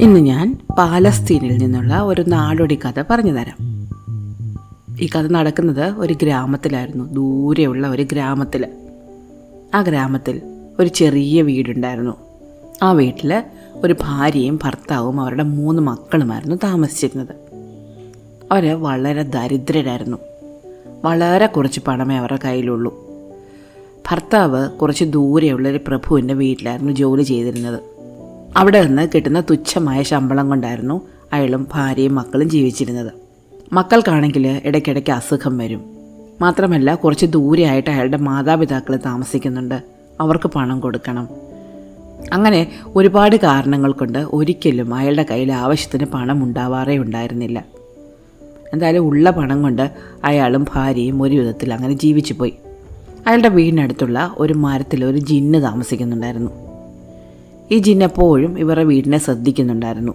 ഇന്ന് ഞാൻ പാലസ്തീനിൽ നിന്നുള്ള ഒരു നാടോടി കഥ പറഞ്ഞു തരാം. ഈ കഥ നടക്കുന്നത് ഒരു ഗ്രാമത്തിലായിരുന്നു. ദൂരെയുള്ള ഒരു ഗ്രാമത്തിൽ ആ ഗ്രാമത്തിൽ ഒരു ചെറിയ വീടുണ്ടായിരുന്നു. ആ വീട്ടിൽ ഒരു ഭാര്യയും ഭർത്താവും അവരുടെ മൂന്ന് മക്കളുമായിരുന്നു താമസിച്ചിരുന്നത്. അവർ വളരെ ദരിദ്രരായിരുന്നു. വളരെ കുറച്ച് പണമേ അവരുടെ കയ്യിലുള്ളൂ. ഭർത്താവ് കുറച്ച് ദൂരെയുള്ള ഒരു പ്രഭുവിന്റെ വീട്ടിലായിരുന്നു ജോലി ചെയ്തിരുന്നത്. അവിടെ നിന്ന് കിട്ടുന്ന തുച്ഛമായ ശമ്പളം കൊണ്ടായിരുന്നു അയാളും ഭാര്യയും മക്കളും ജീവിച്ചിരുന്നത്. മക്കൾക്കാണെങ്കിൽ ഇടയ്ക്കിടയ്ക്ക് അസുഖം വരും. മാത്രമല്ല കുറച്ച് ദൂരെയായിട്ട് അയാളുടെ മാതാപിതാക്കൾ താമസിക്കുന്നുണ്ട്. അവർക്ക് പണം കൊടുക്കണം. അങ്ങനെ ഒരുപാട് കാരണങ്ങൾ കൊണ്ട് ഒരിക്കലും അയാളുടെ കയ്യിൽ ആവശ്യത്തിന് പണം ഉണ്ടാവാറേ ഉണ്ടായിരുന്നില്ല. എന്തായാലും ഉള്ള പണം കൊണ്ട് അയാളും ഭാര്യയും ഒരു വിധത്തിൽ അങ്ങനെ ജീവിച്ചു പോയി അയാളുടെ വീടിനടുത്തുള്ള ഒരു മരത്തിൽ ഒരു ജിന്ന് താമസിക്കുന്നുണ്ടായിരുന്നു. ഈ ജിൻ എപ്പോഴും ഇവരുടെ വീടിനെ ശ്രദ്ധിക്കുന്നുണ്ടായിരുന്നു.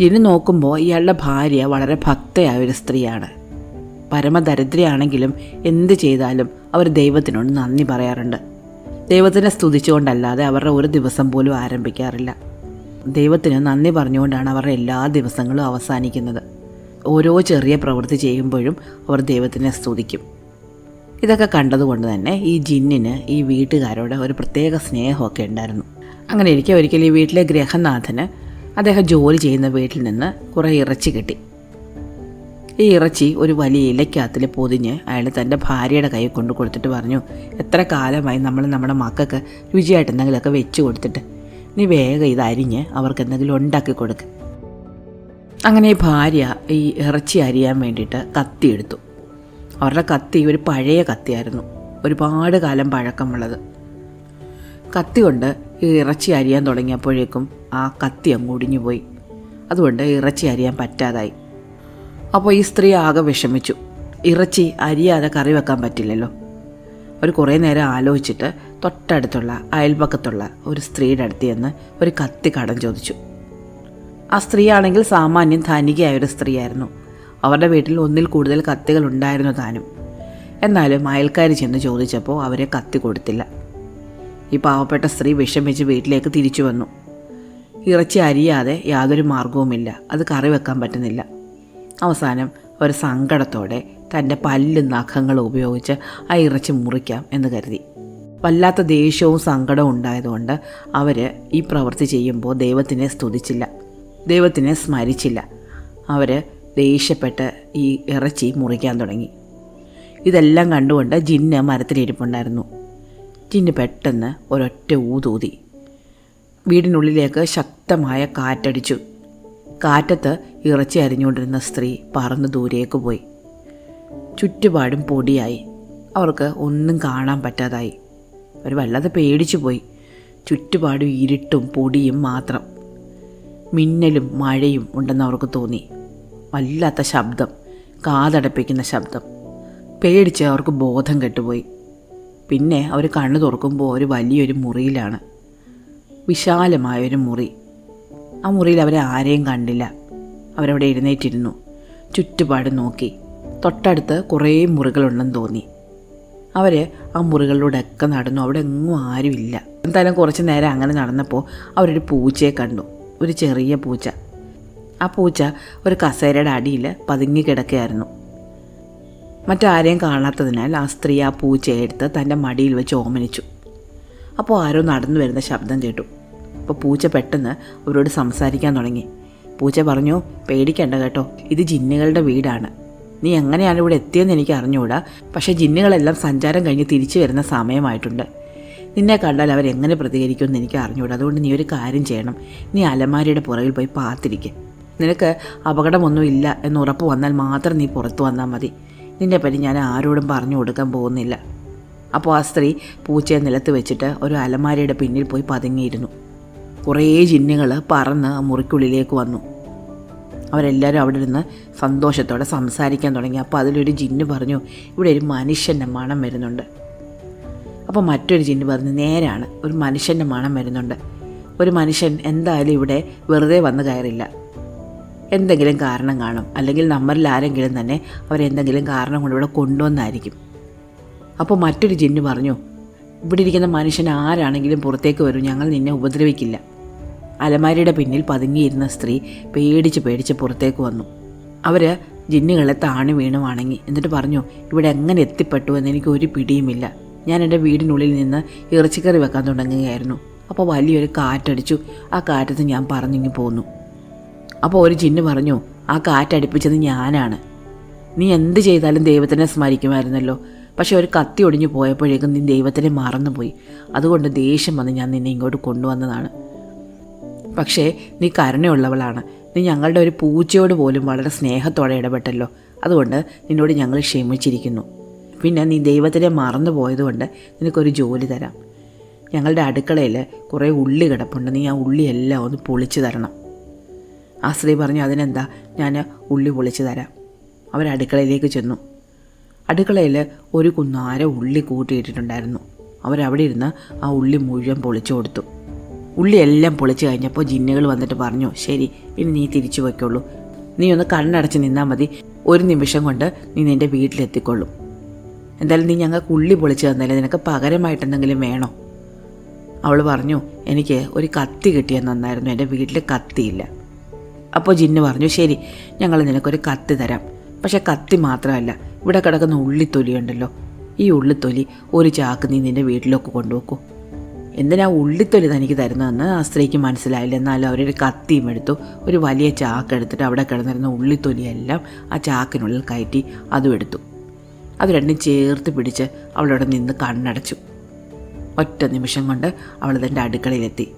ജിന്ന് നോക്കുമ്പോൾ ഇയാളുടെ ഭാര്യ വളരെ ഭക്തയായ ഒരു സ്ത്രീയാണ്. പരമദരിദ്രയാണെങ്കിലും എന്ത് ചെയ്താലും അവർ ദൈവത്തിനോട് നന്ദി പറയാറുണ്ട്. ദൈവത്തിനെ സ്തുതിച്ചുകൊണ്ടല്ലാതെ അവരുടെ ഒരു ദിവസം പോലും ആരംഭിക്കാറില്ല. ദൈവത്തിന് നന്ദി പറഞ്ഞുകൊണ്ടാണ് അവരുടെ എല്ലാ ദിവസങ്ങളും അവസാനിക്കുന്നത്. ഓരോ ചെറിയ പ്രവൃത്തി ചെയ്യുമ്പോഴും അവർ ദൈവത്തിനെ സ്തുതിക്കും. ഇതൊക്കെ കണ്ടതുകൊണ്ട് തന്നെ ഈ ജിന്നിന് ഈ വീട്ടുകാരോട് ഒരു പ്രത്യേക സ്നേഹമൊക്കെ ഉണ്ടായിരുന്നു. അങ്ങനെ ഇരിക്കെ ഒരിക്കൽ ഈ വീട്ടിലെ ഗ്രഹനാഥന് അദ്ദേഹം ജോലി ചെയ്യുന്ന വീട്ടിൽ നിന്ന് കുറേ ഇറച്ചി കിട്ടി. ഈ ഇറച്ചി ഒരു വലിയ ഇലക്കകത്തിൽ പൊതിഞ്ഞ് അയാൾ തന്റെ ഭാര്യയുടെ കൈ കൊണ്ട് കൊടുത്തിട്ട് പറഞ്ഞു എത്ര കാലമായി നമ്മൾ നമ്മുടെ മക്കൾക്ക് രുചിയായിട്ട് എന്തെങ്കിലുമൊക്കെ വെച്ച് കൊടുത്തിട്ട്. നീ വേഗം ഇത് അരിഞ്ഞ് അവർക്ക് എന്തെങ്കിലും ഉണ്ടാക്കി കൊടുക്ക്. അങ്ങനെ ഭാര്യ ഈ ഇറച്ചി അരിയാൻ വേണ്ടിയിട്ട് കത്തി എടുത്തു. അവരുടെ കത്തി ഒരു പഴയ കത്തിയായിരുന്നു. ഒരുപാട് കാലം പഴക്കമുള്ളത്. കത്തി കൊണ്ട് ഈ ഇറച്ചി അരിയാൻ തുടങ്ങിയപ്പോഴേക്കും ആ കത്തി അങ്ങ് ഒടിഞ്ഞു പോയി. അതുകൊണ്ട് ഇറച്ചി അരിയാൻ പറ്റാതായി. അപ്പോൾ ഈ സ്ത്രീ ആകെ വിഷമിച്ചു. ഇറച്ചി അരിയാതെ കറി വെക്കാൻ പറ്റില്ലല്ലോ. ഒരു കുറേ നേരം ആലോചിച്ചിട്ട് തൊട്ടടുത്തുള്ള അയൽപക്കത്തുള്ള ഒരു സ്ത്രീയുടെ അടുത്ത് ചെന്ന് ഒരു കത്തി കടം ചോദിച്ചു. ആ സ്ത്രീയാണെങ്കിൽ സാമാന്യം ധനികയായ ഒരു സ്ത്രീയായിരുന്നു. അവരുടെ വീട്ടിൽ ഒന്നിൽ കൂടുതൽ കത്തികൾ ഉണ്ടായിരുന്നു താനും. എന്നാലും അയൽക്കാർ ചെന്ന് ചോദിച്ചപ്പോൾ അവരെ കത്തി കൊടുത്തില്ല. ഈ പാവപ്പെട്ട സ്ത്രീ വിഷമിച്ച് വീട്ടിലേക്ക് തിരിച്ചു വന്നു. ഇറച്ചി അരിയാതെ യാതൊരു മാർഗവുമില്ല. അത് കറി വെക്കാൻ പറ്റുന്നില്ല. അവസാനം ഒരു സങ്കടത്തോടെ തന്റെ പല്ലും നഖങ്ങളും ഉപയോഗിച്ച് ആ ഇറച്ചി മുറിക്കാം എന്ന് കരുതി. വല്ലാത്ത ദേഷ്യവും സങ്കടവും ഉണ്ടായതുകൊണ്ട് അവർ ഈ പ്രവൃത്തി ചെയ്യുമ്പോൾ ദൈവത്തിനെ സ്തുതിച്ചില്ല. ദൈവത്തിനെ സ്മരിച്ചില്ല. അവർ ദേഷ്യപ്പെട്ട് ഈ ഇറച്ചി മുറിക്കാൻ തുടങ്ങി. ഇതെല്ലാം കണ്ടുകൊണ്ട് ജിന്ന് മരത്തിലിരിപ്പുണ്ടായിരുന്നു. ജിന്ന് പെട്ടെന്ന് ഒരൊറ്റ ഊതൂതി വീടിനുള്ളിലേക്ക് ശക്തമായ കാറ്റടിച്ചു. കാറ്റത്ത് ഇറച്ചി അരിഞ്ഞുകൊണ്ടിരുന്ന സ്ത്രീ പറന്ന് ദൂരേക്ക് പോയി. ചുറ്റുപാടും പൊടിയായി. അവർക്ക് ഒന്നും കാണാൻ പറ്റാതായി. അവർ വല്ലാതെ പേടിച്ചു പോയി. ചുറ്റുപാടും ഇരുട്ടും പൊടിയും മാത്രം. മിന്നലും മഴയും ഉണ്ടെന്ന് അവർക്ക് തോന്നി. വല്ലാത്ത ശബ്ദം കാതടപ്പിക്കുന്ന ശബ്ദം. പേടിച്ച് അവർക്ക് ബോധം കെട്ടുപോയി. പിന്നെ അവർ കണ്ണു തുറക്കുമ്പോൾ ഒരു വലിയൊരു മുറിയിലാണ്. വിശാലമായൊരു മുറി. ആ മുറിയിൽ അവരെ ആരെയും കണ്ടില്ല. അവരവിടെ എഴുന്നേറ്റിരുന്നു. ചുറ്റുപാട് നോക്കി. തൊട്ടടുത്ത് കുറേ മുറികളുണ്ടെന്ന് തോന്നി. അവർ ആ മുറികളിലൂടെയൊക്കെ നടന്നു. അവിടെ എങ്ങും ആരുമില്ല. എന്തായാലും കുറച്ച് നേരം അങ്ങനെ നടന്നപ്പോൾ അവരൊരു പൂച്ചയെ കണ്ടു. ഒരു ചെറിയ പൂച്ച. ആ പൂച്ച ഒരു കസേരയുടെ അടിയിൽ പതുങ്ങി കിടക്കുകയായിരുന്നു. മറ്റാരെയും കാണാത്തതിനാൽ ആ സ്ത്രീ ആ പൂച്ചയെ എടുത്ത് തന്റെ മടിയിൽ വെച്ച് ഓമനിച്ചു. അപ്പോൾ ആരോ നടന്നു വരുന്ന ശബ്ദം കേട്ടു. അപ്പോൾ പൂച്ച പെട്ടെന്ന് അവരോട് സംസാരിക്കാൻ തുടങ്ങി. പൂച്ച പറഞ്ഞു പേടിക്കണ്ട കേട്ടോ ഇത് ജിന്നുകളുടെ വീടാണ്. നീ എങ്ങനെയാണ് ഇവിടെ എത്തിയെന്ന് എനിക്ക് അറിഞ്ഞുകൂടാ. പക്ഷേ ജിന്നുകളെല്ലാം സഞ്ചാരം കഴിഞ്ഞ് തിരിച്ചു വരുന്ന സമയമായിട്ടുണ്ട്. നിന്നെ കണ്ടാൽ അവരെങ്ങനെ പ്രതികരിക്കുമെന്ന് എനിക്ക് അറിഞ്ഞുകൂടാ. അതുകൊണ്ട് നീ ഒരു കാര്യം ചെയ്യണം. നീ അലമാരിയുടെ പുറകിൽ പോയി പാത്തിരിക്കുക നിനക്ക് അപകടമൊന്നുമില്ല എന്ന് ഉറപ്പ് വന്നാൽ മാത്രം നീ പുറത്തു വന്നാൽ മതി. നിന്നെ പറ്റി ഞാൻ ആരോടും പറഞ്ഞു കൊടുക്കാൻ പോകുന്നില്ല. അപ്പോൾ ആ സ്ത്രീ പൂച്ചയെ നിലത്ത് വെച്ചിട്ട് ഒരു അലമാരയുടെ പിന്നിൽ പോയി പതുങ്ങിയിരുന്നു. കുറേ ജിന്നുകൾ പറന്ന് മുറിക്കുള്ളിലേക്ക് വന്നു. അവരെല്ലാവരും അവിടെ ഇരുന്ന് സന്തോഷത്തോടെ സംസാരിക്കാൻ തുടങ്ങി. അപ്പോൾ അതിലൊരു ജിന്ന് പറഞ്ഞു ഇവിടെ ഒരു മനുഷ്യന്റെ മണം വരുന്നുണ്ട്. അപ്പോൾ മറ്റൊരു ജിന്ന് പറഞ്ഞു നേരാണ് ഒരു മനുഷ്യന്റെ മണം വരുന്നുണ്ട്. ഒരു മനുഷ്യൻ എന്തായാലും ഇവിടെ വെറുതെ വന്ന് കയറില്ല. എന്തെങ്കിലും കാരണം കാണും. അല്ലെങ്കിൽ നമ്മളിൽ ആരെങ്കിലും തന്നെ അവരെന്തെങ്കിലും കാരണം കൊണ്ട് ഇവിടെ കൊണ്ടുവന്നായിരിക്കും. അപ്പോൾ മറ്റൊരു ജിന്ന് പറഞ്ഞു ഇവിടെ ഇരിക്കുന്ന മനുഷ്യൻ ആരാണെങ്കിലും പുറത്തേക്ക് വരും. ഞങ്ങൾ നിന്നെ ഉപദ്രവിക്കില്ല. അലമാരിയുടെ പിന്നിൽ പതുങ്ങിയിരുന്ന സ്ത്രീ പേടിച്ച് പേടിച്ച് പുറത്തേക്ക് വന്നു. അവർ ജിന്നുകളെ താണു വീണു വണങ്ങി. എന്നിട്ട് പറഞ്ഞു ഇവിടെ എങ്ങനെ എത്തിപ്പെട്ടു എന്ന് എനിക്ക് ഒരു പിടിയുമില്ല. ഞാൻ എന്റെ വീടിനുള്ളിൽ നിന്ന് ഇറച്ചിക്കറി വെക്കാൻ തുടങ്ങുകയായിരുന്നു. അപ്പോൾ വലിയൊരു കാറ്റടിച്ചു. ആ കാറ്റത്ത് ഞാൻ പറഞ്ഞിങ്ങി പോന്നു. അപ്പോൾ ഒരു ജിന്ന് പറഞ്ഞു ആ കാറ്റടിപ്പിച്ചത് ഞാനാണ്. നീ എന്ത് ചെയ്താലും ദൈവത്തിനെ സ്മരിക്കുമായിരുന്നല്ലോ. പക്ഷെ ഒരു കത്തി ഒടിഞ്ഞു പോയപ്പോഴേക്കും നീ ദൈവത്തിനെ മറന്നുപോയി. അതുകൊണ്ട് ദേഷ്യം വന്ന് ഞാൻ നിന്നെ ഇങ്ങോട്ട് കൊണ്ടുവന്നതാണ്. പക്ഷേ നീ കരുണയുള്ളവളാണ്. നീ ഞങ്ങളുടെ ഒരു പൂച്ചയോട് പോലും വളരെ സ്നേഹത്തോടെ ഇടപെട്ടല്ലോ. അതുകൊണ്ട് നിന്നോട് ഞങ്ങൾ ക്ഷമിച്ചിരിക്കുന്നു. പിന്നെ നീ ദൈവത്തിനെ മറന്നു പോയതുകൊണ്ട് നിനക്കൊരു ജോലി തരാം. ഞങ്ങളുടെ അടുക്കളയിൽ കുറേ ഉള്ളി കിടപ്പുണ്ട്. നീ ആ ഉള്ളിയെല്ലാം ഒന്ന് പൊളിച്ചു തരണം. ആ സ്ത്രീ പറഞ്ഞു അതിനെന്താ? ഞാൻ ഉള്ളി പൊളിച്ചു തരാം. അവർ അടുക്കളയിലേക്ക് ചെന്നു. അടുക്കളയിൽ ഒരു കുന്നാര ഉള്ളി കൂട്ടിയിട്ടിട്ടുണ്ടായിരുന്നു. അവരവിടെ ഇരുന്ന് ആ ഉള്ളി മുഴുവൻ പൊളിച്ചു കൊടുത്തു. ഉള്ളി എല്ലാം പൊളിച്ചു കഴിഞ്ഞപ്പോൾ ജിന്നുകൾ വന്നിട്ട് പറഞ്ഞു ശരി ഇനി നീ തിരിച്ചു വയ്ക്കുള്ളൂ നീ ഒന്ന് കണ്ണടച്ച് നിന്നാൽ മതി. ഒരു നിമിഷം കൊണ്ട് നീ നിന്റെ വീട്ടിലെത്തിക്കൊള്ളും. എന്തായാലും നീ ഞങ്ങൾക്ക് ഉള്ളി പൊളിച്ചു തന്നാലേ നിനക്ക് പകരമായിട്ട് എന്തെങ്കിലും വേണോ? അവൾ പറഞ്ഞു എനിക്ക് ഒരു കത്തി കിട്ടിയാൽ നന്നായിരുന്നു. എന്റെ വീട്ടിൽ കത്തിയില്ല. അപ്പോൾ ജിന്നു പറഞ്ഞു ശരി ഞങ്ങൾ നിനക്കൊരു കത്തി തരാം. പക്ഷെ കത്തി മാത്രമല്ല ഇവിടെ കിടക്കുന്ന ഉള്ളിത്തൊലിയുണ്ടല്ലോ. ഈ ഉള്ളിത്തൊലി ഒരു ചാക്ക് നീ നിന്റെ വീട്ടിലൊക്കെ കൊണ്ടുപോക്കൂ എന്തിനാ ഉള്ളിത്തൊലി തനിക്ക് തരുന്നതെന്ന് ആ സ്ത്രീക്ക് മനസ്സിലായില്ല. എന്നാലും അവരൊരു കത്തിയും എടുത്തു ഒരു വലിയ ചാക്ക് എടുത്തിട്ട് അവിടെ കിടന്നിരുന്ന ഉള്ളിത്തൊലിയെല്ലാം ആ ചാക്കിനുള്ളിൽ കയറ്റി അതും എടുത്തു. അത് രണ്ടും ചേർത്ത് പിടിച്ച് അവളവിടെ നിന്ന് കണ്ണടച്ചു. ഒറ്റ നിമിഷം കൊണ്ട് അവൾ തന്റെ അടുക്കളയിലെത്തി.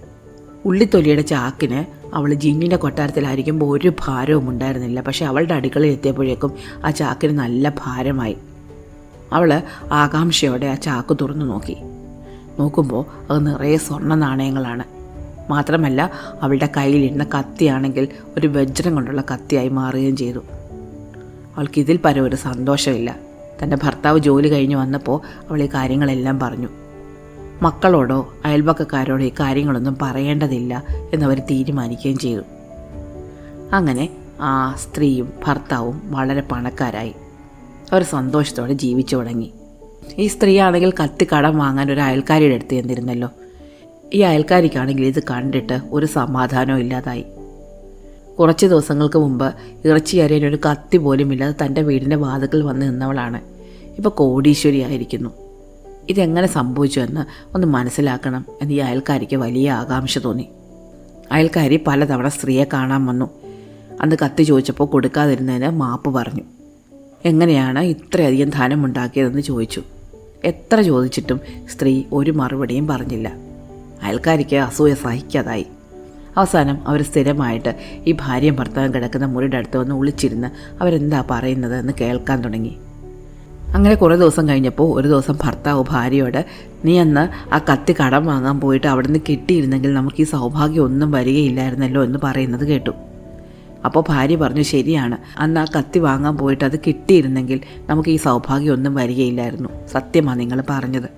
ഉള്ളിത്തൊലിയുടെ ചാക്കിന് അവൾ ജിന്നിന്റെ കൊട്ടാരത്തിലായിരിക്കുമ്പോൾ ഒരു ഭാരവും ഉണ്ടായിരുന്നില്ല. പക്ഷേ അവളുടെ അടുക്കളയിൽ എത്തിയപ്പോഴേക്കും ആ ചാക്കിന് നല്ല ഭാരമായി. അവൾ ആകാംക്ഷയോടെ ആ ചാക്ക് തുറന്നു നോക്കി. നോക്കുമ്പോൾ അത് നിറയെ സ്വർണ നാണയങ്ങളാണ്. മാത്രമല്ല അവളുടെ കയ്യിലിരുന്ന കത്തിയാണെങ്കിൽ ഒരു വജ്രം കൊണ്ടുള്ള കത്തിയായി മാറുകയും ചെയ്തു. അവൾക്ക് ഇതിൽ പരം ഒരു സന്തോഷമില്ല. തന്റെ ഭർത്താവ് ജോലി കഴിഞ്ഞ് വന്നപ്പോൾ അവൾ ഈ കാര്യങ്ങളെല്ലാം പറഞ്ഞു. മക്കളോടോ അയൽവക്കക്കാരോടോ ഈ കാര്യങ്ങളൊന്നും പറയേണ്ടതില്ല എന്നവർ തീരുമാനിക്കുകയും ചെയ്തു. അങ്ങനെ ആ സ്ത്രീയും ഭർത്താവും വളരെ പണക്കാരായി. അവർ സന്തോഷത്തോടെ ജീവിച്ചു തുടങ്ങി. ഈ സ്ത്രീയാണെങ്കിൽ കത്തി കടം വാങ്ങാൻ ഒരു അയൽക്കാരിയുടെ അടുത്ത് ചെന്നിരുന്നല്ലോ. ഈ അയൽക്കാരിക്കാണെങ്കിൽ ഇത് കണ്ടിട്ട് ഒരു സമാധാനവും ഇല്ലാതായി. കുറച്ച് ദിവസങ്ങൾക്ക് മുമ്പ് ഇറച്ചി അരിയാൻ ഒരു കത്തി പോലും ഇല്ലാതെ തന്റെ വീടിന്റെ വാതുക്കൽ വന്ന് നിന്നവളാണ്. ഇപ്പോൾ കോടീശ്വരിയായിരിക്കുന്നു. ഇതെങ്ങനെ സംഭവിച്ചു എന്ന് ഒന്ന് മനസ്സിലാക്കണം എന്ന് ഈ അയൽക്കാരിക്ക് വലിയ ആകാംക്ഷ തോന്നി. അയൽക്കാരി പലതവണ സ്ത്രീയെ കാണാൻ വന്നു. അന്ന് കത്തി ചോദിച്ചപ്പോൾ കൊടുക്കാതിരുന്നതിന് മാപ്പ് പറഞ്ഞു. എങ്ങനെയാണ് ഇത്രയധികം ധനം ഉണ്ടാക്കിയതെന്ന് ചോദിച്ചു. എത്ര ചോദിച്ചിട്ടും സ്ത്രീ ഒരു മറുപടിയും പറഞ്ഞില്ല. അയൽക്കാരിക്ക് അസൂയ സഹിക്കാതായി. അവസാനം അവർ സ്ഥിരമായിട്ട് ഈ ഭാര്യയും ഭർത്താവും കിടക്കുന്ന മുറിയുടെ അടുത്ത് വന്ന് ഒളിച്ചിരുന്ന് അവരെന്താ പറയുന്നത് എന്ന് കേൾക്കാൻ തുടങ്ങി. അങ്ങനെ കുറേ ദിവസം കഴിഞ്ഞപ്പോൾ ഒരു ദിവസം ഭർത്താവ് ഭാര്യയോട് നീ അന്ന് ആ കത്തി കടം വാങ്ങാൻ പോയിട്ട് അവിടെ നിന്ന് കിട്ടിയിരുന്നെങ്കിൽ നമുക്ക് ഈ സൗഭാഗ്യം ഒന്നും വരികയില്ലായിരുന്നല്ലോ എന്ന് പറയുന്നത് കേട്ടു. അപ്പോൾ ഭാര്യ പറഞ്ഞു ശരിയാണ്. അന്ന് ആ കത്തി വാങ്ങാൻ പോയിട്ട് അത് കിട്ടിയിരുന്നെങ്കിൽ നമുക്ക് ഈ സൗഭാഗ്യം ഒന്നും വരികയില്ലായിരുന്നു. സത്യമാണ് നിങ്ങൾ പറഞ്ഞത്.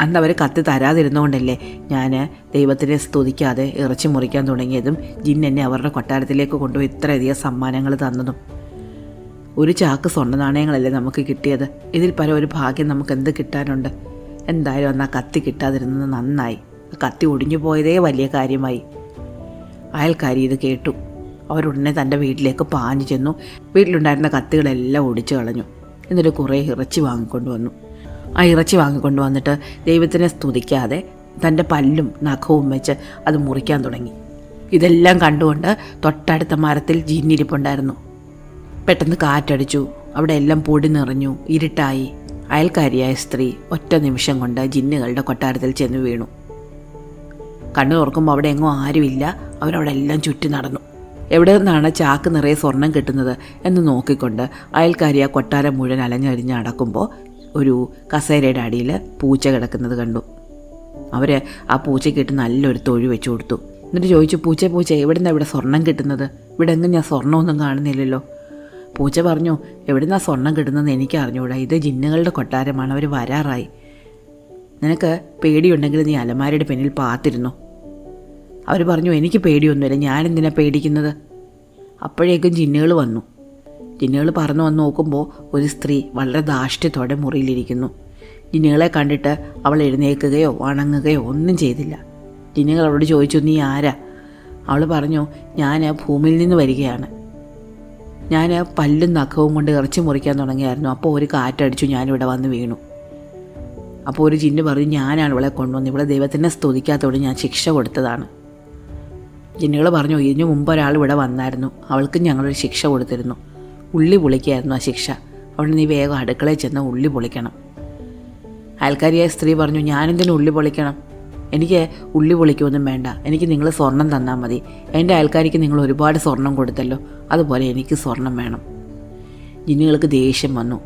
അന്ന് അവർ കത്തി തരാതിരുന്നുകൊണ്ടല്ലേ ഞാൻ ദൈവത്തിനെ സ്തുതിക്കാതെ ഇറച്ചി മുറിക്കാൻ തുടങ്ങിയതും ജിൻ എന്നെ അവരുടെ കൊട്ടാരത്തിലേക്ക് കൊണ്ടുപോയി ഇത്രയധികം സമ്മാനങ്ങൾ തന്നതും. ഒരു ചാക്ക് സ്വർണ നാണയങ്ങളല്ലേ നമുക്ക് കിട്ടിയത്? ഇതിൽ പരം ഒരു ഭാഗ്യം നമുക്ക് എന്ത് കിട്ടാനുണ്ട്? എന്തായാലും അന്ന് ആ കത്തി കിട്ടാതിരുന്നത് നന്നായി. ആ കത്തി ഒടിഞ്ഞു പോയതേ വലിയ കാര്യമായി. അയൽക്കാരി ഇത് കേട്ടു. അവരുടനെ തന്റെ വീട്ടിലേക്ക് പാഞ്ഞു ചെന്നു. വീട്ടിലുണ്ടായിരുന്ന കത്തികളെല്ലാം ഒടിച്ചു കളഞ്ഞു. എന്നിട്ട് കുറേ ഇറച്ചി വാങ്ങിക്കൊണ്ട് വന്നു. ആ ഇറച്ചി വാങ്ങിക്കൊണ്ട് വന്നിട്ട് ദൈവത്തിനെ സ്തുതിക്കാതെ തന്റെ പല്ലും നഖവും വെച്ച് അത് മുറിക്കാൻ തുടങ്ങി. ഇതെല്ലാം കണ്ടുകൊണ്ട് തൊട്ടടുത്ത മരത്തിൽ ജിന്നിരിപ്പുണ്ടായിരുന്നു പെട്ടെന്ന് കാറ്റടിച്ചു. അവിടെ എല്ലാം പൊടി നിറഞ്ഞു ഇരുട്ടായി. അയൽക്കാരിയായ സ്ത്രീ ഒറ്റ നിമിഷം കൊണ്ട് ജിന്നുകളുടെ കൊട്ടാരത്തിൽ ചെന്ന് വീണു. കണ്ണു തുറക്കുമ്പോൾ അവിടെ എങ്ങോ ആരുമില്ല. അവരവിടെ എല്ലാം ചുറ്റി നടന്നു. എവിടെ നിന്നാണ് ചാക്ക് നിറയെ സ്വർണം കിട്ടുന്നത് എന്ന് നോക്കിക്കൊണ്ട് അയൽക്കാരി ആ കൊട്ടാരം മുഴുവൻ അലഞ്ഞരിഞ്ഞ് നടക്കുമ്പോൾ ഒരു കസേരയുടെ അടിയിൽ പൂച്ച കിടക്കുന്നത് കണ്ടു. അവർ ആ പൂച്ചയ്ക്കിട്ട് നല്ലൊരു തൊഴി വെച്ചു കൊടുത്തു. എന്നിട്ട് ചോദിച്ചു പൂച്ച പൂച്ച എവിടെ നിന്നാണ് ഇവിടെ സ്വർണം കിട്ടുന്നത്? ഇവിടെ എങ്ങും ഞാൻ സ്വർണമൊന്നും കാണുന്നില്ലല്ലോ. പൂച്ച പറഞ്ഞു എവിടെ നിന്നാണ് സ്വർണം കിട്ടുന്നതെന്ന് എനിക്ക് അറിഞ്ഞുകൂടാ ഇത് ജിന്നുകളുടെ കൊട്ടാരമാണ്. അവർ വരാറായി. നിനക്ക് പേടിയുണ്ടെങ്കിൽ നീ അലമാരയുടെ പിന്നിൽ പാത്തിരുന്നു. അവർ പറഞ്ഞു എനിക്ക് പേടിയൊന്നുമില്ല. ഞാനെന്തിനാ പേടിക്കുന്നത്? അപ്പോഴേക്കും ജിന്നുകൾ വന്നു. ജിന്നുകൾ പറന്നു വന്ന് നോക്കുമ്പോൾ ഒരു സ്ത്രീ വളരെ ധാഷ്ട്യത്തോടെ മുറിയിലിരിക്കുന്നു. ജിന്നുകളെ കണ്ടിട്ട് അവൾ എഴുന്നേൽക്കുകയോ വണങ്ങുകയോ ഒന്നും ചെയ്തില്ല. ജിന്നുകൾ അവളോട് ചോദിച്ചു നീ ആരാ? അവൾ പറഞ്ഞു ഞാൻ ഭൂമിയിൽ നിന്ന് വരികയാണ്. ഞാൻ പല്ലും നഖവും കൊണ്ട് ഇറച്ചി മുറിക്കാൻ തുടങ്ങിയായിരുന്നു. അപ്പോൾ ഒരു കാറ്റടിച്ചു ഞാനിവിടെ വന്ന് വീണു. അപ്പോൾ ഒരു ജിന്നു പറഞ്ഞു ഞാനാണ് ഇവളെ കൊണ്ടുവന്ന് ഇവിടെ ദൈവത്തിനെ സ്തുതിക്കാത്തോട് ഞാൻ ശിക്ഷ കൊടുത്തതാണ്. ജിന്നുകൾ പറഞ്ഞു ഇതിനു മുമ്പ് ഒരാൾ ഇവിടെ വന്നായിരുന്നു. അവൾക്ക് ഞങ്ങളൊരു ശിക്ഷ കൊടുത്തിരുന്നു. ഉള്ളി പൊളിക്കായിരുന്നു ആ ശിക്ഷ. അവിടെ നീ വേഗം അടുക്കളയിൽ ചെന്ന് ഉള്ളി പൊളിക്കണം. അയൽക്കാരിയായ സ്ത്രീ പറഞ്ഞു ഞാനെന്തിനു ഉള്ളി പൊളിക്കണം? എനിക്ക് ഉള്ളി പൊളിക്കൊന്നും വേണ്ട. എനിക്ക് നിങ്ങൾ സ്വർണം തന്നാൽ മതി. എന്റെ അയൽക്കാരിക്ക് നിങ്ങൾ ഒരുപാട് സ്വർണം കൊടുത്തല്ലോ. അതുപോലെ എനിക്ക് സ്വർണം വേണം. ജിന്നുകൾക്ക് ദേഷ്യം വന്നു.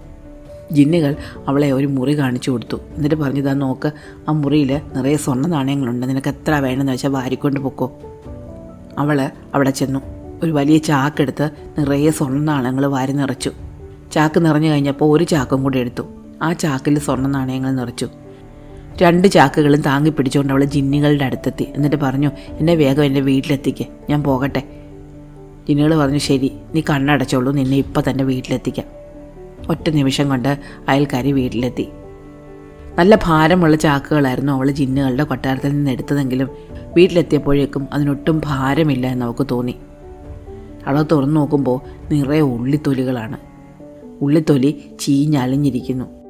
ജിന്നുകൾ അവളെ ഒരു മുറി കാണിച്ചു കൊടുത്തു. എന്നിട്ട് പറഞ്ഞു താ നോക്ക് ആ മുറിയിൽ നിറയെ സ്വർണ നാണയങ്ങളുണ്ട്. നിനക്ക് എത്ര വേണമെന്ന് വെച്ചാൽ വാരിക്കൊണ്ട് പൊക്കോ. അവൾ അവിടെ ചെന്നു. ഒരു വലിയ ചാക്കെടുത്ത് നിറയെ സ്വർണ നാണയങ്ങൾ വാരി നിറച്ചു. ചാക്ക് നിറഞ്ഞു കഴിഞ്ഞപ്പോൾ ഒരു ചാക്കും കൂടി എടുത്തു. ആ ചാക്കിൽ സ്വർണ നാണയങ്ങൾ നിറച്ചു. രണ്ട് ചാക്കുകളും താങ്ങി പിടിച്ചുകൊണ്ട് അവൾ ജിന്നുകളുടെ അടുത്തെത്തി. എന്നിട്ട് പറഞ്ഞു എന്നെ വേഗം എന്റെ വീട്ടിലെത്തിക്ക്. ഞാൻ പോകട്ടെ. ജിന്നുകൾ പറഞ്ഞു ശരി നീ കണ്ണടച്ചോളൂ. നിന്നെ ഇപ്പം തന്നെ വീട്ടിലെത്തിക്കാം. ഒറ്റ നിമിഷം കൊണ്ട് അയൽക്കാരി വീട്ടിലെത്തി. നല്ല ഭാരമുള്ള ചാക്കുകളായിരുന്നു അവൾ ജിന്നുകളുടെ കൊട്ടാരത്തിൽ നിന്ന് എടുത്തതെങ്കിലും വീട്ടിലെത്തിയപ്പോഴേക്കും അതിനൊട്ടും ഭാരമില്ല എന്ന് അവൾക്ക് തോന്നി. അവൾ തുറന്നു നോക്കുമ്പോൾ നിറയെ ഉള്ളിത്തൊലികളാണ്. ഉള്ളിത്തൊലി ചീഞ്ഞളിഞ്ഞിരിക്കുന്നു.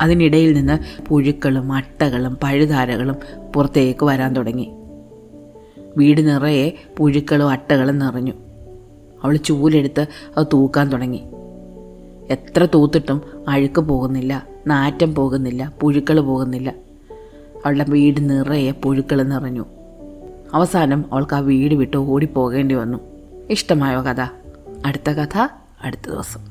അതിനിടയിൽ നിന്ന് പുഴുക്കളും അട്ടകളും പഴുതാരകളും പുറത്തേക്ക് വരാൻ തുടങ്ങി. വീട് നിറയെ പുഴുക്കളും അട്ടകളും നിറഞ്ഞു. അവൾ ചൂലെടുത്ത് അത് തൂക്കാൻ തുടങ്ങി. എത്ര തൂത്തിട്ടും അഴുക്ക് പോകുന്നില്ല നാറ്റം പോകുന്നില്ല പുഴുക്കൾ പോകുന്നില്ല. അവളുടെ വീട് നിറയെ പുഴുക്കൾ നിറഞ്ഞു. അവസാനം അവൾക്ക് ആ വീട് വിട്ട് ഓടിപ്പോകേണ്ടി വന്നു. ഇഷ്ടമായ കഥ? അടുത്ത കഥ അടുത്ത ദിവസം.